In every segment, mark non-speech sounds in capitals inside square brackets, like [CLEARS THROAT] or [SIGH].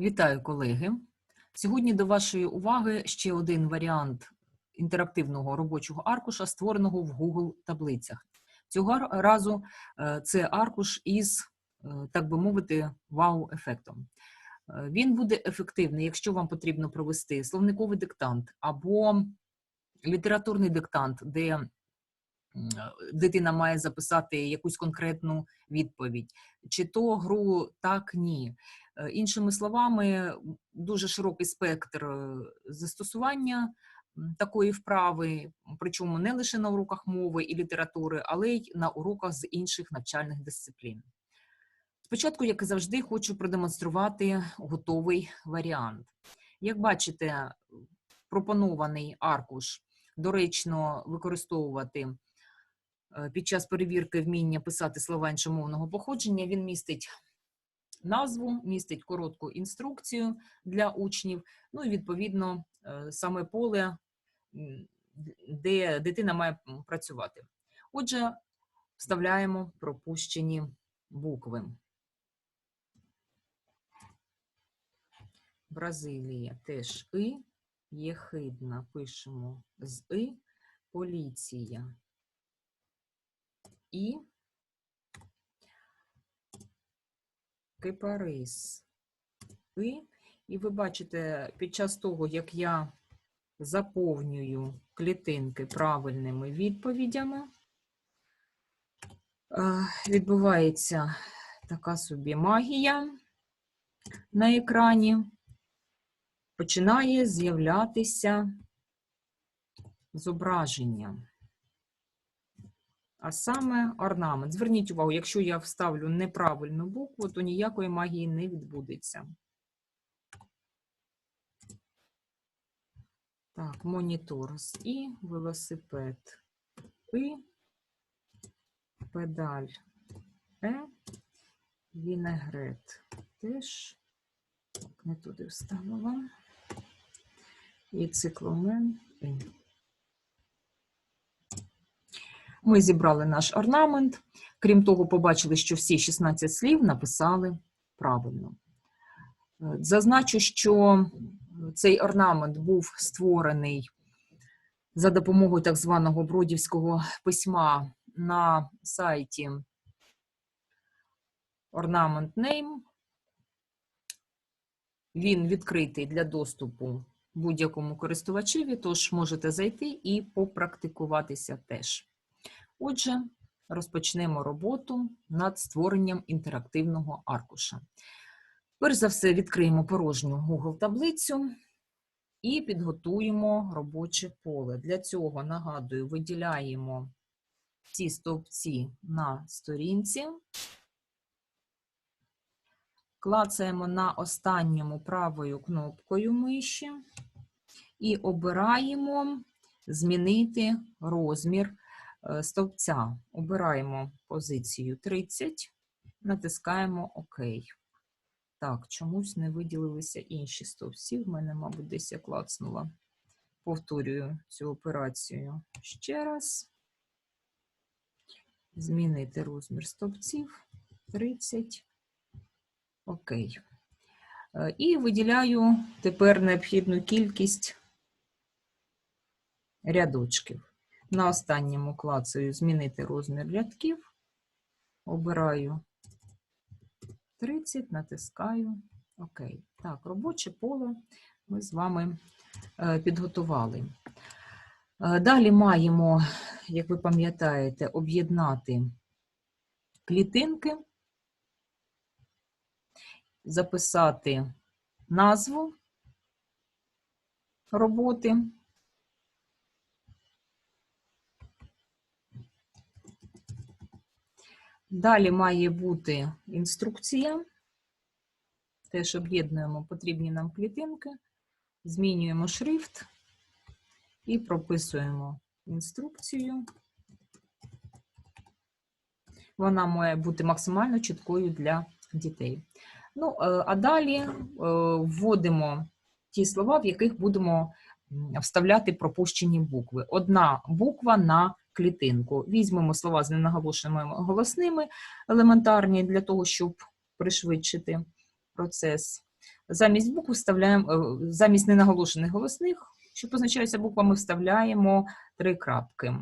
Вітаю, колеги! Сьогодні до вашої уваги ще один варіант інтерактивного робочого аркуша, створеного в Google таблицях. Цього разу е, це аркуш із, е, так би мовити, вау-ефектом. Е, Він буде ефективний, якщо вам потрібно провести словниковий диктант або літературний диктант, де дитина має записати якусь конкретну відповідь, чи то гру так, ні. Е, Іншими словами, дуже широкий спектр е, застосування такої вправи, причому не лише на уроках мови і літератури, але й на уроках з інших навчальних дисциплін. Спочатку, як і завжди, хочу продемонструвати готовий варіант. Як бачите, пропонований аркуш доречно використовувати е, під час перевірки вміння писати слова іншомовного походження. Він містить назву, містить коротку інструкцію для учнів, ну і відповідно е, саме поле, де дитина має працювати. Отже, вставляємо пропущені букви. Бразилія теж И, Єхидна пишемо з И, поліція І, кипарис І. І ви бачите, під час того, як я заповнюю клітинки правильними відповідями, е, відбувається така собі магія на екрані. Починає з'являтися зображення. А саме орнамент. Зверніть увагу, якщо я вставлю неправильну букву, то ніякої магії не відбудеться. Так, монітор з І, велосипед І, педаль Е, вінегрет теж. Так, не туди вставила. І цикломен І. Ми зібрали наш орнамент. Крім того, побачили, що всі 16 слів написали правильно. Зазначу, що цей орнамент був створений за допомогою так званого бродівського письма на сайті Ornament Name. Він відкритий для доступу будь-якому користувачеві, тож можете зайти і попрактикуватися теж. Отже, розпочнемо роботу над створенням інтерактивного аркуша. Перш за все, відкриємо порожню Google таблицю і підготуємо робоче поле. Для цього, нагадую, виділяємо ці стовпці на сторінці, клацаємо на останньому правою кнопкою миші і обираємо змінити розмір стовпця. Обираємо позицію 30, натискаємо ОК. Так, чомусь не виділилися інші стовпці. В мене, мабуть, десь я клацнула. Повторюю цю операцію ще раз. Змінити розмір стовпців 30. Окей. Е, І виділяю тепер необхідну кількість рядочків. На останньому клацаю змінити розмір рядків. Обираю 30, натискаю ОК. Так, робоче поле ми з вами е, підготували. Е, Далі маємо, як ви пам'ятаєте, об'єднати клітинки, записати назву роботи. Далі має бути інструкція. Теж об'єднуємо потрібні нам клітинки, змінюємо шрифт і прописуємо інструкцію. Вона має бути максимально чіткою для дітей. Ну, е, а далі е, вводимо ті слова, в яких будемо вставляти пропущені букви. Одна буква на клітинку. Візьмемо слова з ненаголошеними голосними, елементарні для того, щоб пришвидшити процес. Замість букв вставляємо, е, замість ненаголошених голосних, що позначаються буквами, вставляємо три крапки.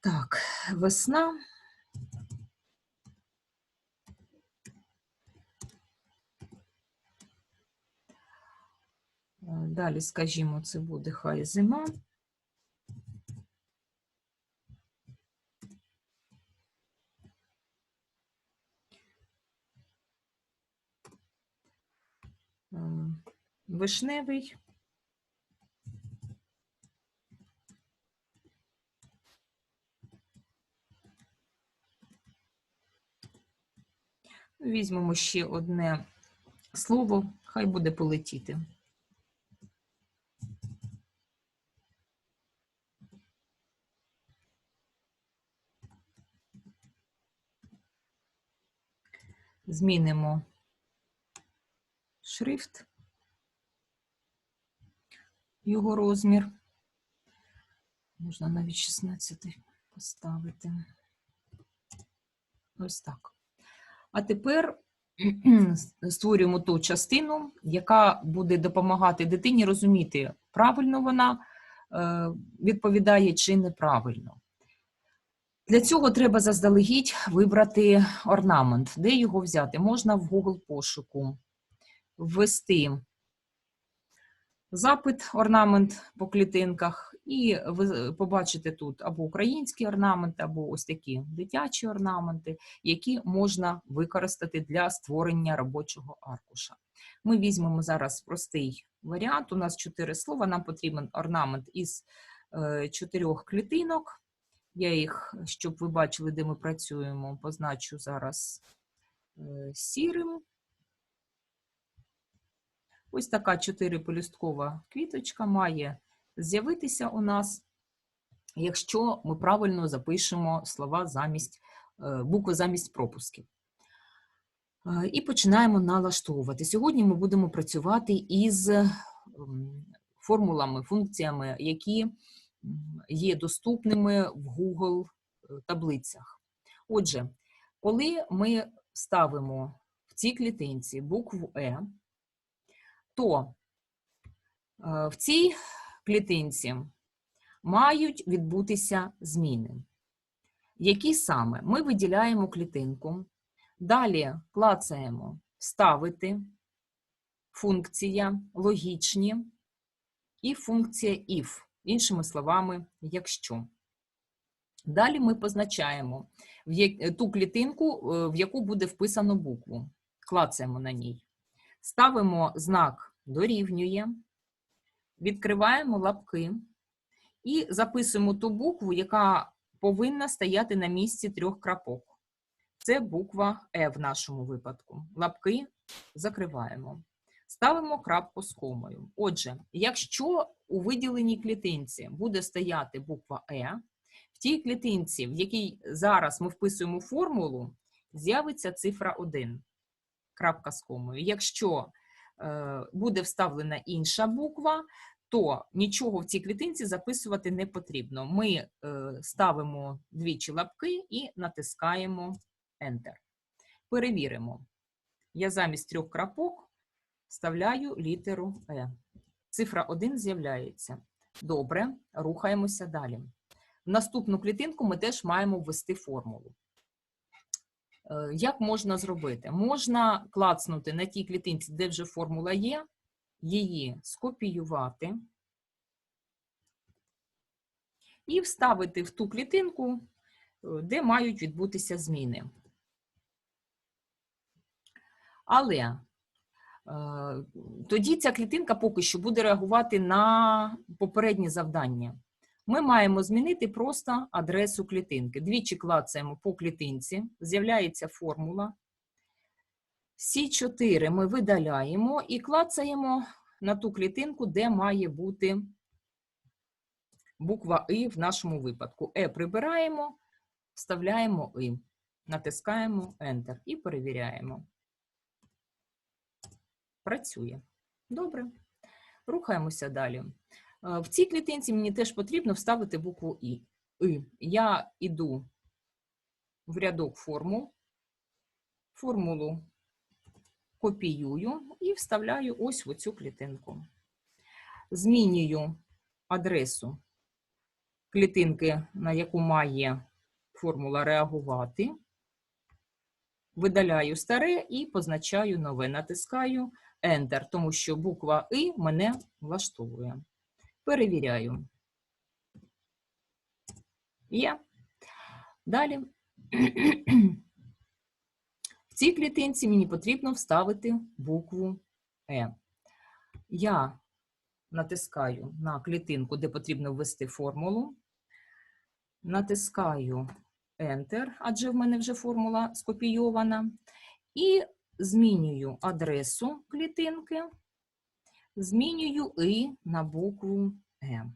Так, весна. Е, Далі, скажімо, це буде хай зима. Е, Вишневий. Візьмемо ще одне слово, хай буде полетіти. Змінимо шрифт, його розмір. Можна навіть 16 поставити. Ось так. А тепер [CLEARS THROAT] створюємо ту частину, яка буде допомагати дитині розуміти, правильно вона е, відповідає чи неправильно. Для цього треба заздалегідь вибрати орнамент. Де його взяти? Можна в Google пошуку ввести запит орнамент по клітинках, і ви побачите тут або українські орнаменти, або ось такі дитячі орнаменти, які можна використати для створення робочого аркуша. Ми візьмемо зараз простий варіант. У нас чотири слова. Нам потрібен орнамент із е, чотирьох клітинок. Я їх, щоб ви бачили, де ми працюємо, позначу зараз е, сірим. Ось така чотирипелюсткова квіточка має з'явитися у нас, якщо ми правильно запишемо слова замість е, букви замість пропусків. Е, І починаємо налаштовувати. Сьогодні ми будемо працювати із формулами, функціями, які є доступними в Google е, таблицях. Отже, коли ми ставимо в цій клітинці букву Е, то е, в цій клітинці мають відбутися зміни. Які саме? Ми виділяємо клітинку, далі клацаємо Вставити, функція логічні і функція if, іншими словами, якщо. Далі ми позначаємо ту клітинку, е, в яку буде вписано букву. Клацаємо на ній. Ставимо знак дорівнює, відкриваємо лапки і записуємо ту букву, яка повинна стояти на місці трьох крапок. Це буква Е в нашому випадку. Лапки закриваємо. Ставимо крапку з комою. Отже, якщо у виділеній клітинці буде стояти буква Е, в тій клітинці, в якій зараз ми вписуємо формулу, з'явиться цифра 1 крапка з комою. Якщо буде вставлена інша буква, то нічого в цій клітинці записувати не потрібно. Ми е, ставимо двічі лапки і натискаємо Enter. Перевіримо. Я замість трьох крапок вставляю літеру Е. Цифра 1 з'являється. Добре, рухаємося далі. В наступну клітинку ми теж маємо ввести формулу. Е, Як можна зробити? Можна клацнути на тій клітинці, де вже формула є, її скопіювати і вставити в ту клітинку, е, де мають відбутися зміни. Але е, тоді ця клітинка поки що буде реагувати на попереднє завдання. Ми маємо змінити просто адресу клітинки. Двічі клацаємо по клітинці, з'являється формула. Всі чотири ми видаляємо і клацаємо на ту клітинку, де має бути буква И в нашому випадку. Е прибираємо, вставляємо И, натискаємо Enter і перевіряємо. Працює. Добре. Рухаємося далі. Е, В цій клітинці мені теж потрібно вставити букву І. И. Я йду в рядок формул. Формулу копіюю і вставляю ось в цю клітинку. Змінюю адресу клітинки, на яку має формула реагувати. Видаляю старе і позначаю нове. Натискаю Enter, тому що буква І мене влаштовує. Перевіряю. Є. Далі. В цій клітинці мені потрібно вставити букву Е. Я натискаю на клітинку, де потрібно ввести формулу. Натискаю Enter, адже в мене вже формула скопійована. І змінюю адресу клітинки, змінюю І на букву Е.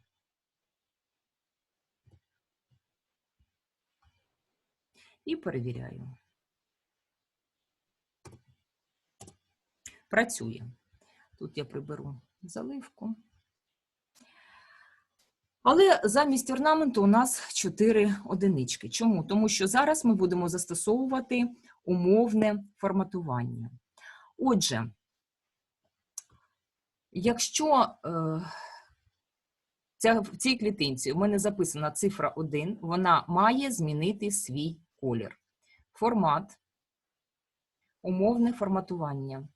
І перевіряю. Працює. Тут я приберу заливку. Але замість орнаменту у нас 4 одинички. Чому? Тому що зараз ми будемо застосовувати умовне форматування. Отже, якщо е, ця, в цій клітинці у мене записана цифра 1, вона має змінити свій колір. Формат, умовне форматування.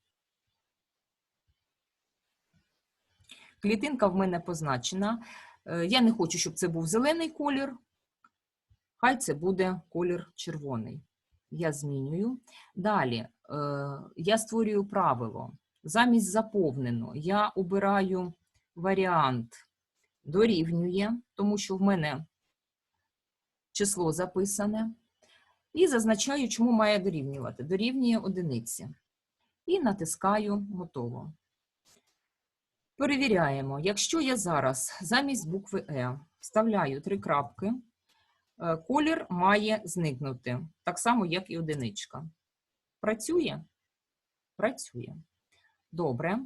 Клітинка в мене позначена. Е, Я не хочу, щоб це був зелений колір. Хай це буде колір червоний. Я змінюю. Далі е, я створюю правило. Замість заповнено я обираю варіант дорівнює, тому що в мене число записане. І зазначаю, чому має дорівнювати. Дорівнює одиниці. І натискаю готово. Перевіряємо, якщо я зараз замість букви Е вставляю три крапки, е, колір має зникнути, так само, як і одиничка. Працює? Працює. Добре.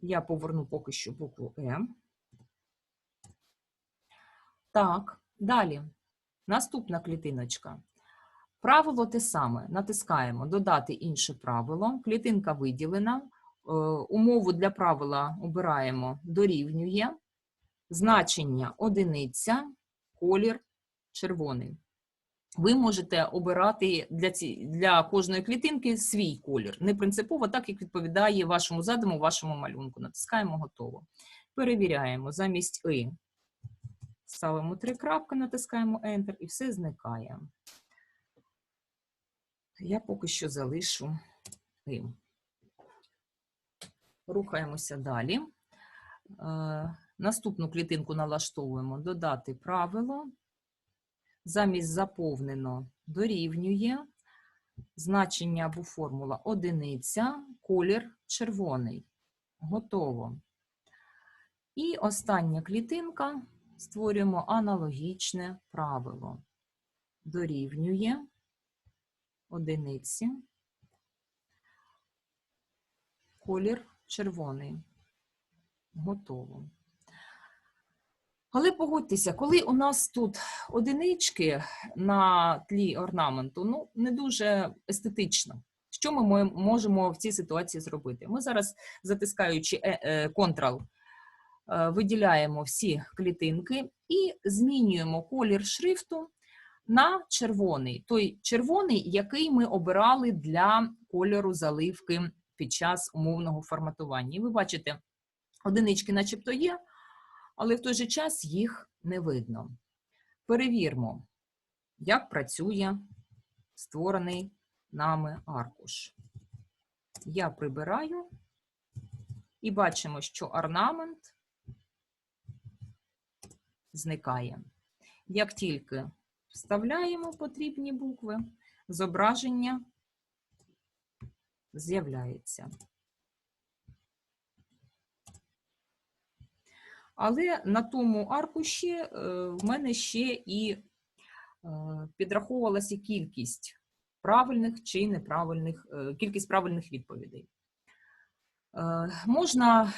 Я поверну поки що букву Е. Так, далі. Наступна клітиночка. Правило те саме. Натискаємо Додати інше правило. Клітинка виділена. Е, Умову для правила обираємо дорівнює. Значення одиниця, колір червоний. Ви можете обирати для, ці, для кожної клітинки свій колір. Не принципово, так як відповідає вашому задуму, вашому малюнку. Натискаємо готово. Перевіряємо замість «и». Ставимо три крапки, натискаємо Enter і все зникає. Я поки що залишу «и». Рухаємося далі. Е, Наступну клітинку налаштовуємо додати правило. Замість заповнено дорівнює. Значення або формула одиниця, колір червоний. Готово. І остання клітинка створюємо аналогічне правило. Дорівнює одиниці, колір червоний. Готово. Але погодьтеся, коли у нас тут одинички на тлі орнаменту, ну, не дуже естетично. Що ми можемо в цій ситуації зробити? Ми зараз, затискаючи е- е, Ctrl, е, виділяємо всі клітинки і змінюємо колір шрифту на червоний. Той червоний, який ми обирали для кольору заливки під час умовного форматування. І ви бачите, одинички начебто є, але в той же час їх не видно. Перевірмо, як працює створений нами аркуш. Я прибираю і бачимо, що орнамент зникає. Як тільки вставляємо потрібні букви, зображення з'являється. Але на тому аркуші е, в мене ще і е, підраховувалася кількість правильних чи неправильних, е, кількість правильних відповідей. Можна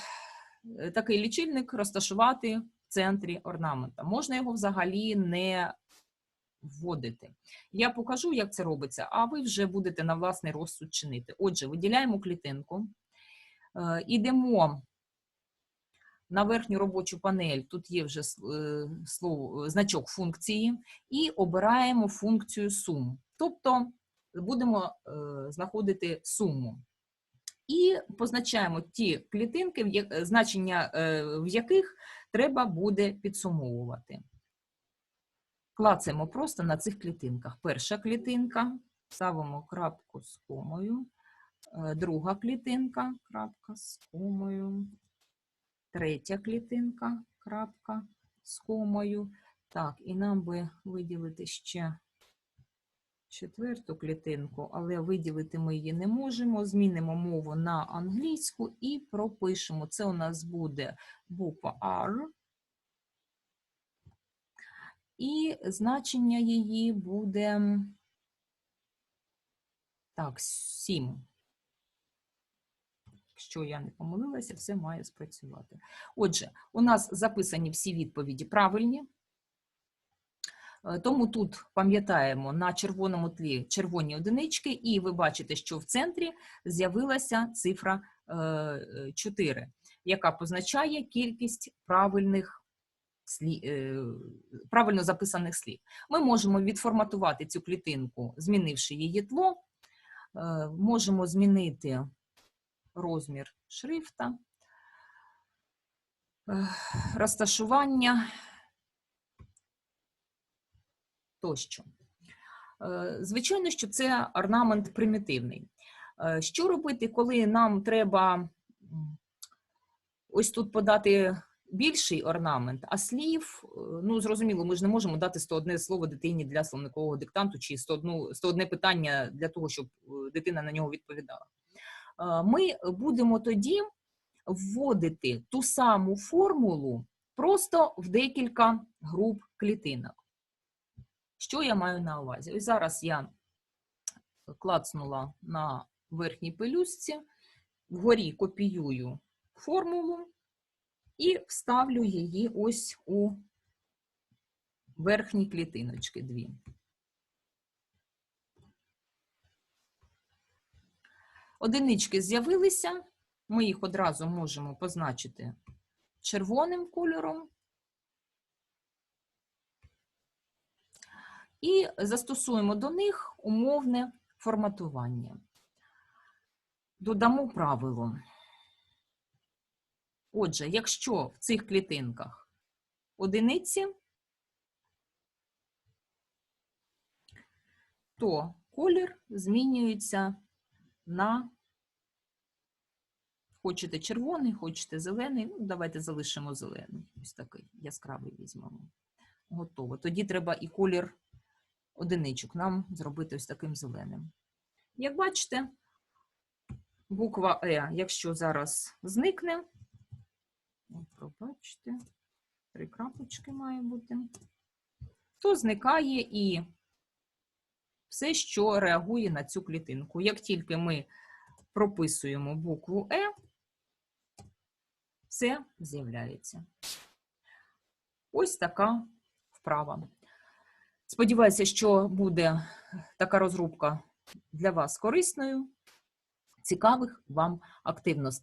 такий лічильник розташувати в центрі орнамента. Можна його взагалі не вводити. Я покажу, як це робиться, а ви вже будете на власний розсуд чинити. Отже, виділяємо клітинку, ідемо на верхню робочу панель, тут є вже е, слово, значок функції, і обираємо функцію сум. Тобто будемо е, знаходити суму. І позначаємо ті клітинки, значення е, в яких треба буде підсумовувати. Клацаємо просто на цих клітинках. Перша клітинка, ставимо крапку з комою, е, друга клітинка, крапка з комою, третя клітинка, крапка з комою. Так, і нам би виділити ще четверту клітинку, але виділити ми її не можемо. Змінимо мову на англійську і пропишемо. Це у нас буде буква R. І значення її буде так, 7. Якщо я не помилилася, все має спрацювати. Отже, у нас записані всі відповіді правильні. Е, Тому тут пам'ятаємо на червоному тлі червоні одинички, і ви бачите, що в центрі з'явилася цифра е, е, 4, яка позначає кількість правильних е, правильно записаних слів. Ми можемо відформатувати цю клітинку, змінивши її тло, можемо змінити розмір шрифта, е, розташування тощо. Е, Звичайно, що це орнамент примітивний. Е, Що робити, коли нам треба ось тут подати більший орнамент, а слів, ну зрозуміло, ми ж не можемо дати 101 слово дитині для словникового диктанту чи 101, 101 питання для того, щоб дитина на нього відповідала. Е, Ми будемо тоді вводити ту саму формулу просто в декілька груп клітинок. Що я маю на увазі? Ось зараз я клацнула на верхній пелюстці, вгорі копіюю формулу і вставлю її ось у верхні клітиночки дві. Одинички з'явилися, ми їх одразу можемо позначити червоним кольором. І застосуємо до них умовне форматування. Додамо правило. Отже, якщо в цих клітинках одиниці, то колір змінюється на хочете червоний, хочете зелений. Ну, давайте залишимо зелений. Ось такий яскравий візьмемо. Готово. Тоді треба і колір одиничок нам зробити ось таким зеленим. Як бачите, буква Е, якщо зараз зникне, пробачте, три крапочки має бути, то зникає і все, що реагує на цю клітинку. Як тільки ми прописуємо букву Е, все з'являється. Ось така вправа. Сподіваюся, що буде така розробка для вас корисною, цікавих вам активностей.